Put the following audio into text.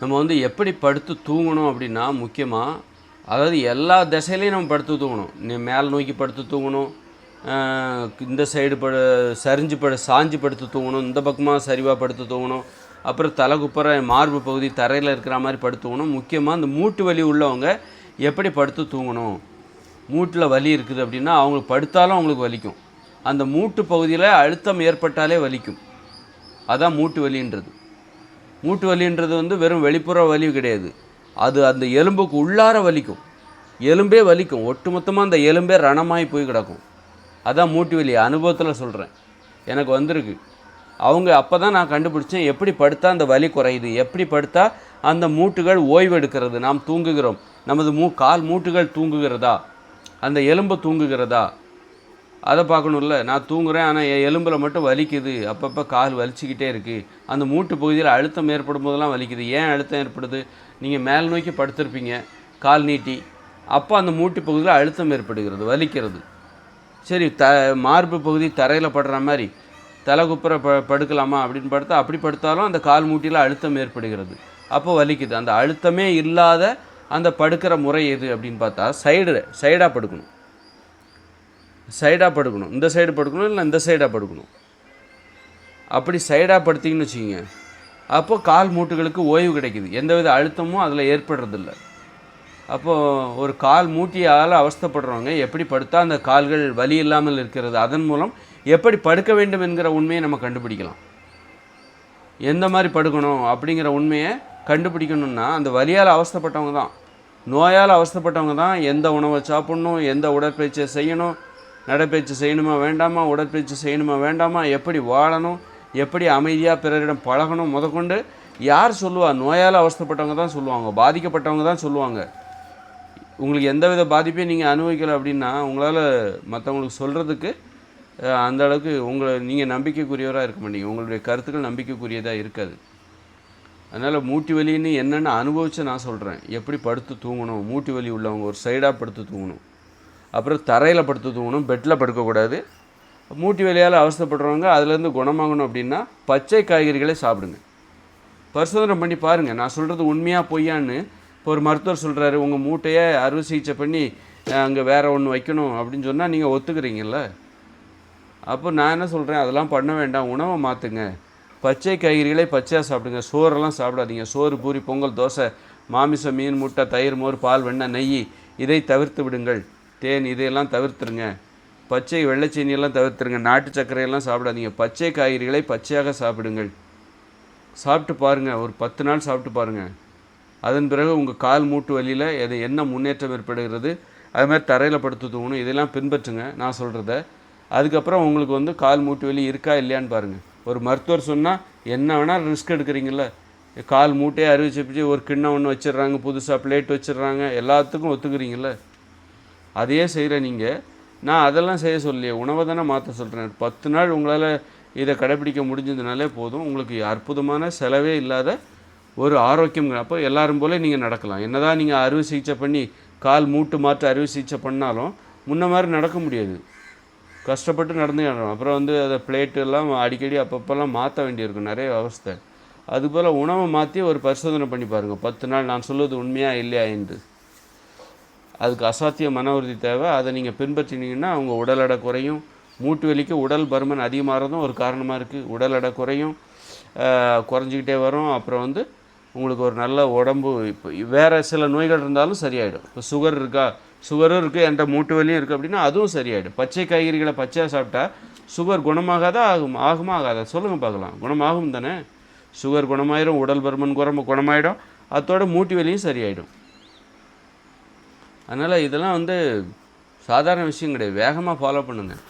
நம்ம வந்து எப்படி படுத்து தூங்கணும் அப்படின்னா முக்கியமாக அதாவது எல்லா திசையிலையும் நம்ம படுத்து தூங்கணும். நீ மேலே நோக்கி படுத்து தூங்கணும் இந்த சைடு படு சரிஞ்சு படு சாஞ்சு படுத்து தூங்கணும் இந்த பக்கமாக சரிவாக படுத்து தூங்கணும். அப்புறம் தலை குப்புற மார்பு பகுதி தரையில் இருக்கிற மாதிரி படுத்து தூங்கணும். முக்கியமாக இந்த மூட்டு வலி உள்ளவங்க எப்படி படுத்து தூங்கணும்? மூட்டில் வலி இருக்குது அப்படின்னா அவங்களுக்கு படுத்தாலும் அவங்களுக்கு வலிக்கும். அந்த மூட்டு பகுதியில் அழுத்தம் ஏற்பட்டாலே வலிக்கும். அதான் மூட்டு வலின்றது. மூட்டு வலின்றது வந்து வெறும் வெளிப்புற வலி கிடையாது. அது அந்த எலும்புக்கு உள்ளார வலிக்கும். எலும்பே வலிக்கும். ஒட்டுமொத்தமாக அந்த எலும்பே ரணமாகி போய் கிடக்கும். அதான் மூட்டு வலி. அனுபவத்தில் சொல்கிறேன் எனக்கு வந்திருக்கு. அவங்க அப்போ தான் நான் கண்டுபிடிச்சேன் எப்படி படுத்தா அந்த வலி குறையுது? எப்படி படுத்தா அந்த மூட்டுகள் ஓய்வெடுக்கிறது நாம் தூங்குகிறோம். நமது மூ கால் மூட்டுகள் தூங்குகிறதா? அந்த எலும்பு தூங்குகிறதா? அதை பார்க்கணும்ல. நான் தூங்குறேன் ஆனால் என் எலும்பில் மட்டும் வலிக்குது. அப்பப்போ கால் வலிச்சுக்கிட்டே இருக்குது அந்த மூட்டு பகுதியில் அழுத்தம் ஏற்படும் போதெல்லாம் வலிக்குது. ஏன் அழுத்தம் ஏற்படுது? நீங்கள் மேல் நோக்கி படுத்திருப்பீங்க கால் நீட்டி. அப்போ அந்த மூட்டு பகுதியில் அழுத்தம் ஏற்படுகிறது வலிக்கிறது. சரி த மார்பு பகுதி தரையில் படுற மாதிரி தலை குப்புற ப படுக்கலாமா அப்படின்னு படுத்தா அப்படி படுத்தாலும் அந்த கால் மூட்டியில் அழுத்தம் ஏற்படுகிறது. அப்போ வலிக்குது. அந்த அழுத்தமே இல்லாத அந்த படுக்கிற முறை எது அப்படின்னு பார்த்தா சைடு சைடாக படுக்கணும். சைடாக படுக்கணும். இந்த சைடு படுக்கணும் இல்லை இந்த சைடாக படுக்கணும்? அப்படி சைடாக படுத்திங்கன்னு வச்சுக்கிங்க. அப்போது கால் மூட்டுகளுக்கு ஓய்வு கிடைக்குது. எந்தவித அழுத்தமும் அதில் ஏற்படுறதில்ல. அப்போது ஒரு கால் மூட்டியால் அவஸ்தைப்படுறவங்க எப்படி படுத்தால் அந்த கால்கள் வலி இல்லாமல் இருக்கிறது? அதன் மூலம் எப்படி படுக்க வேண்டும் என்கிற உண்மையை நம்ம கண்டுபிடிக்கலாம். எந்த மாதிரி படுக்கணும் அப்படிங்கிற உண்மையை கண்டுபிடிக்கணும்னா அந்த வலியால் அவஸ்தைப்பட்டவங்க தான். நோயால் அவஸ்தைப்பட்டவங்க தான் எந்த உணவை சாப்பிட்ணும் எந்த உடற்பயிற்சியை செய்யணும் நடைப்பயிற்சி செய்யணுமா வேண்டாமா? உடற்பயிற்சி செய்யணுமா வேண்டாமா? எப்படி வாழணும்? எப்படி அமைதியாக பிறரிடம் பழகணும்? முதற்கொண்டு யார் சொல்லுவா? நோயால் அவஸ்தைப்பட்டவங்க தான் சொல்லுவாங்க பாதிக்கப்பட்டவங்க தான் சொல்லுவாங்க. உங்களுக்கு எந்தவித பாதிப்பையும் நீங்கள் அனுபவிக்கலை அப்படின்னா உங்களால் மற்றவங்களுக்கு சொல்கிறதுக்கு அந்த அளவுக்கு உங்களை நீங்கள் நம்பிக்கைக்குரியவராக இருக்க மாட்டீங்க. உங்களுடைய கருத்துக்கள் நம்பிக்கைக்குரியதாக இருக்காது. அதனால் மூட்டு வலின்னு என்னென்னு அனுபவித்து நான் சொல்கிறேன் எப்படி படுத்து தூங்கணும்? மூட்டு வலி உள்ளவங்க ஒரு சைடாக படுத்து தூங்கணும். அப்புறம் தரையில் படுத்து தூங்கணும் பெட்டில் படுக்கக்கூடாது மூட்டு வேலையால் அவசரப்படுறவங்க அதுலேருந்து குணமாகணும் அப்படின்னா பச்சை காய்கறிகளை சாப்பிடுங்க. பரிசோதனை பண்ணி பாருங்கள் நான் சொல்கிறது உண்மையாக பொய்யான்னு இப்போ ஒரு மருத்துவர் சொல்கிறாரு உங்கள் மூட்டையை அறுவை சிகிச்சை பண்ணி அங்கே வேறு ஒன்று வைக்கணும். அப்படின்னு சொன்னால் நீங்கள் ஒத்துக்கிறீங்கல்ல? அப்போ நான் என்ன சொல்கிறேன் அதெல்லாம் பண்ண வேண்டாம். உணவை மாற்றுங்க பச்சை காய்கறிகளை பச்சையாக சாப்பிடுங்க. சோறெல்லாம் சாப்பிடாதீங்க. சோறு பூரி பொங்கல் தோசை மாமிசம் மீன் முட்டை தயிர் மோர் பால் வெண்ணெய் நெய் இதை தவிர்த்து விடுங்கள். தேன் இதையெல்லாம் தவிர்த்துருங்க. பச்சை வெள்ளைச்சீனியெல்லாம் தவிர்த்துருங்க. நாட்டு சர்க்கரையெல்லாம் சாப்பிடாதீங்க. பச்சை காய்கறிகளை பச்சையாக சாப்பிடுங்கள். சாப்பிட்டு பாருங்கள் ஒரு பத்து நாள் சாப்பிட்டு பாருங்கள் அதன் பிறகு உங்கள் கால் மூட்டு வலியில் எது என்ன முன்னேற்றம் ஏற்படுகிறது அதுமாதிரி தரையில் படுத்து தூங்கணும். இதெல்லாம் பின்பற்றுங்க. நான் சொல்கிறத அதுக்கப்புறம் உங்களுக்கு வந்து கால் மூட்டு வலி இருக்கா இல்லையான்னு பாருங்கள் ஒரு மருத்துவர் சொன்னால் என்ன வேணால் ரிஸ்க் எடுக்கிறீங்கள கால் மூட்டையே அறுவை சிகிச்சை ஒரு கிண்ணம் ஒன்று வச்சிடுறாங்க. புதுசாக பிளேட் வச்சிடுறாங்க. எல்லாத்துக்கும் ஒத்துக்கிறீங்களே அதையே செய்கிற நீங்கள் நான் அதெல்லாம் செய்ய சொல்லலையே உணவை தானே மாற்ற சொல்கிறேன் பத்து நாள் உங்களால் இதை கடைப்பிடிக்க முடிஞ்சதுனாலே போதும். உங்களுக்கு அற்புதமான செலவே இல்லாத ஒரு ஆரோக்கியம். அப்போ எல்லாரும் போல நீங்கள் நடக்கலாம். என்னதான் நீங்கள் அறுவை சிகிச்சை பண்ணி கால் மூட்டு மாற்று அறுவை சிகிச்சை பண்ணாலும் முன்ன மாதிரி நடக்க முடியாது. கஷ்டப்பட்டு நடந்து அப்புறம் வந்து அதை பிளேட்டு எல்லாம் அடிக்கடி அப்பப்போல்லாம் மாற்ற வேண்டியிருக்கும். நிறைய அவஸ்தை. அதுபோல் உணவை மாற்றி ஒரு பரிசோதனை பண்ணி பாருங்கள் பத்து நாள் நான் சொல்வது உண்மையாக இல்லையா என்று. அதுக்கு அசாத்திய மன உறுதி தேவை. அதை நீங்கள் பின்பற்றினீங்கன்னா அவங்க உடல் எடை குறையும். மூட்டு வலிக்கு உடல் பருமன் அதிகமாகிறதும் ஒரு காரணமாக இருக்குது உடல் எடை குறையும். குறைஞ்சிக்கிட்டே வரும். அப்புறம் வந்து உங்களுக்கு ஒரு நல்ல உடம்பு இப்போ வேறு சில நோய்கள் இருந்தாலும் சரியாயிடும். இப்போ சுகர் இருக்கா? சுகரும் இருக்குது என்கிட்ட மூட்டு வலியும் இருக்குது அப்படின்னா அதுவும் சரியாயிடும். பச்சை காய்கறிகளை பச்சையாக சாப்பிட்டா சுகர் குணமாகாதா? ஆகும். ஆகுமா? ஆகாதா? சொல்லுங்கள் பார்க்கலாம். குணமாகும் தானே? சுகர் குணமாயிடும் உடல் பருமன் குறம்பு குணமாயிடும். அதோட மூட்டு வலியும் சரியாயிடும். அதனால் இதெல்லாம் வந்து சாதாரண விஷயம் கிடையாது. வேகமாக ஃபாலோ பண்ணுங்கள்